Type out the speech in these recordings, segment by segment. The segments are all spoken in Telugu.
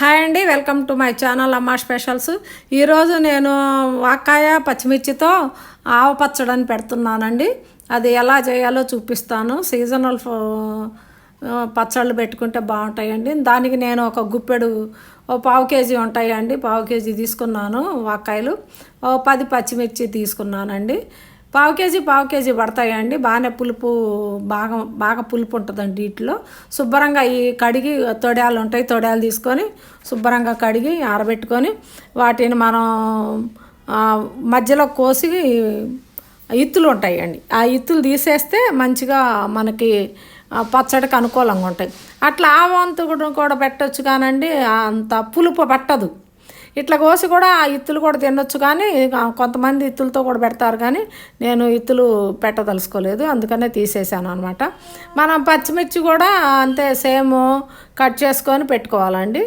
హాయ్ అండి welcome to my channel Amma specials. ఈరోజు నేను వాకాయ పచ్చిమిర్చితో ఆవ పచ్చడని పెడుతున్నానండి. అది ఎలా చేయాలో చూపిస్తాను. సీజనల్ పచ్చళ్ళు పెట్టుకుంటే బాగుంటాయండి. దానికి నేను ఒక గుప్పెడు ఓ పావు కేజీ ఉంటాయండి. పావు కేజీ తీసుకున్నాను వాకాయలు. ఓ పది పచ్చిమిర్చి తీసుకున్నానండి. పావు కేజీ పావు కేజీ పడతాయండి. బాగానే పులుపు బాగా బాగా పులుపు ఉంటుందండి వీటిలో. శుభ్రంగా ఈ కడిగి తొడాలు ఉంటాయి తొడాలు తీసుకొని శుభ్రంగా కడిగి ఆరబెట్టుకొని వాటిని మనం మధ్యలో కోసి ఇత్తులు ఉంటాయండి. ఆ ఇత్తులు తీసేస్తే మంచిగా మనకి పచ్చడికి అనుకూలంగా ఉంటాయి. అట్లా ఆ వంతు కూడా కూడా పెట్టచ్చు కానండి అంత పులుపు పట్టదు. ఇట్లా కోసి కూడా ఆ ఇత్తులు కూడా తినొచ్చు కానీ కొంతమంది ఇత్తులతో కూడా పెడతారు కానీ నేను ఇత్తులు పెట్టదలుచుకోలేదు అందుకనే తీసేసాను అనమాట మనం పచ్చిమిర్చి కూడా అంతే సేమ్ కట్ చేసుకొని పెట్టుకోవాలండి.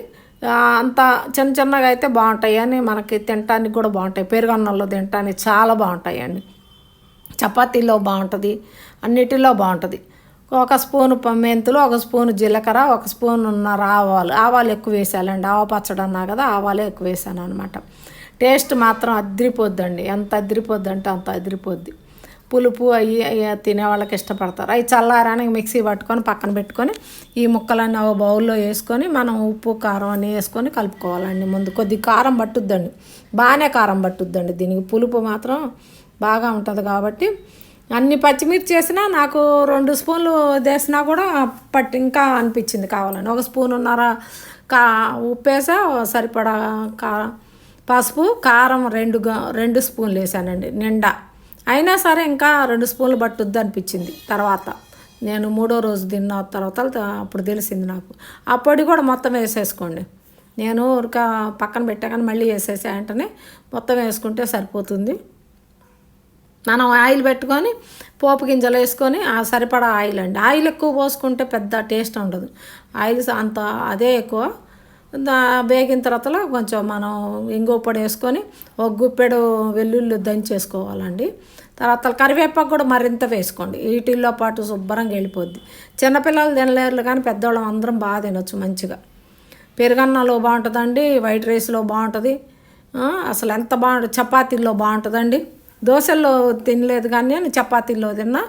అంత చిన్న చిన్నగా అయితే బాగుంటాయి అని మనకి తినటానికి కూడా బాగుంటాయి. పెరుగన్నంలో తినటానికి చాలా బాగుంటాయండి. చపాతీలో బాగుంటుంది అన్నిటిలో బాగుంటుంది. ఒక స్పూను మెంతులు ఒక స్పూను జీలకర్ర ఒక స్పూన్ ఉన్నర ఆవాలు. ఆవాలు ఎక్కువ వేసాలండి ఆవ పచ్చడి అన్నా కదా ఆవాలే ఎక్కువ వేసాను అనమాట టేస్ట్ మాత్రం అదిరిపోద్దండి. ఎంత అదిరిపోద్ది అంటే అంత అదిరిపోద్ది. పులుపు అవి అవి తినే వాళ్ళకి ఇష్టపడతారు. అవి చల్లారానికి మిక్సీ పట్టుకొని పక్కన పెట్టుకొని ఈ ముక్కలన్నీ ఒక బౌల్లో వేసుకొని మనం ఉప్పు కారం అన్నీ వేసుకొని కలుపుకోవాలండి ముందు. కొద్ది కారం పట్టుద్దండి. బాగానే కారం పట్టుద్దండి దీనికి. పులుపు మాత్రం బాగా ఉంటుంది కాబట్టి అన్ని పచ్చిమిర్చి వేసినా నాకు రెండు స్పూన్లు వేసినా కూడా పట్టి ఇంకా అనిపించింది కావాలని. ఒక స్పూన్ ఉన్నర కా ఉప్పు వేసా సరిపడా కా పసుపు కారం రెండు రెండు స్పూన్లు వేసానండి నిండా. అయినా సరే ఇంకా రెండు స్పూన్లు పట్టుద్ది అనిపించింది తర్వాత. నేను మూడో రోజు తిన్న తర్వాత అప్పుడు తెలిసింది నాకు. ఆ పొడి కూడా మొత్తం వేసేసుకోండి. నేను ఊరిక పక్కన పెట్టాకని మళ్ళీ వేసేసా వెంటనే మొత్తం వేసుకుంటే సరిపోతుంది. మనం ఆయిల్ పెట్టుకొని పోపు గింజలు వేసుకొని ఆ సరిపడా ఆయిల్ అండి. ఆయిల్ ఎక్కువ పోసుకుంటే పెద్ద టేస్ట్ ఉండదు. ఆయిల్ అంత అదే ఎక్కువ. దా వేగిన తర్వాతలో కొంచెం మనం ఇంగు పొడి వేసుకొని ఒక గుప్పెడు వెల్లుల్లి దంచేసుకోవాలండి. తర్వాత కరివేపాకు కూడా మరింత వేసుకోండి. వీటిల్లో పాటు శుభ్రంగా వెళ్ళిపోద్ది. చిన్నపిల్లలు తినలేరు కానీ పెద్దవాళ్ళం అందరం బాగా తినొచ్చు మంచిగా. పెరుగన్నంలో బాగుంటుందండి వైట్ రైస్లో బాగుంటుంది. అసలు ఎంత బాగుంటుంది చపాతీల్లో బాగుంటుందండి. దోశల్లో తినలేదు కానీ నేను చపాతీల్లో తిన్నా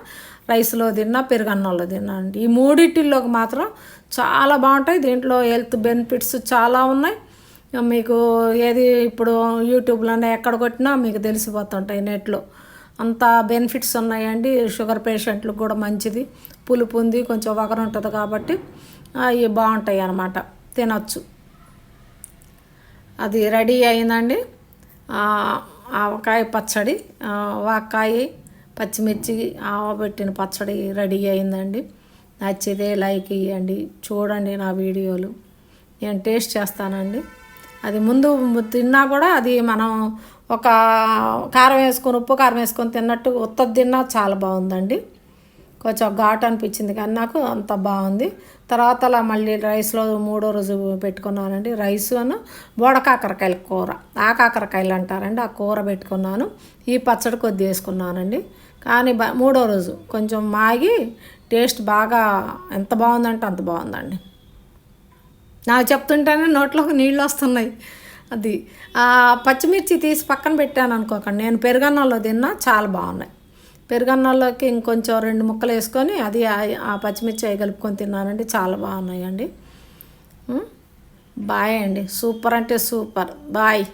రైస్లో తిన్నా పెరుగన్నంలో తిన్నా అండి. ఈ మూడిటిల్లోకి మాత్రం చాలా బాగుంటాయి. దీంట్లో హెల్త్ బెనిఫిట్స్ చాలా ఉన్నాయి. మీకు ఏది ఇప్పుడు యూట్యూబ్లోనే ఎక్కడ కొట్టినా మీకు తెలిసిపోతుంటాయి నెట్లో. అంత బెనిఫిట్స్ ఉన్నాయండి. షుగర్ పేషెంట్లకు కూడా మంచిది. పులుపు ఉంది కొంచెం వగరు ఉంటుంది కాబట్టి అవి బాగుంటాయి అన్నమాట. తినచ్చు. అది రెడీ అయిందండి. ఆవకాయ పచ్చడి ఆ, వాకాయ పచ్చిమిర్చి ఆవబెట్టిన పచ్చడి రెడీ అయిందండి. నచ్చితే లైక్ ఇవ్వండి చూడండి నా వీడియోలు. నేను టేస్ట్ చేస్తానండి. అది ముందు తిన్నా కూడా అది మనం ఒక కారం వేసుకొని ఉప్పు కారం వేసుకొని తిన్నట్టు ఉత్తది తిన్నా చాలా బాగుందండి. కొంచెం ఘాట్ అనిపించింది కానీ నాకు అంత బాగుంది. తర్వాత అలా మళ్ళీ రైస్లో మూడో రోజు పెట్టుకున్నానండి. రైస్ అని బోడ కాకరకాయల కూర. ఆ కాకరకాయలు అంటారండి. ఆ కూర పెట్టుకున్నాను. ఈ పచ్చడి కొద్ది వేసుకున్నానండి. కానీ మూడో రోజు కొంచెం మాగి టేస్ట్ బాగా ఎంత బాగుందంటే అంత బాగుందండి. నాకు చెప్తుంటేనే నోట్లోకి నీళ్ళు వస్తున్నాయి. అది పచ్చిమిర్చి తీసి పక్కన పెట్టాను అనుకోకండి. నేను పెరుగన్నంలో తిన్నా చాలా బాగున్నాయి. పెరుగన్నంలోకి ఇంకొంచెం రెండు ముక్కలు వేసుకొని అది ఆ- పచ్చిమిర్చి అవి కలుపుకొని తిన్నానండి చాలా బాగున్నాయండి. బాయ్ అండి. సూపర్ అంటే సూపర్. బాయ్.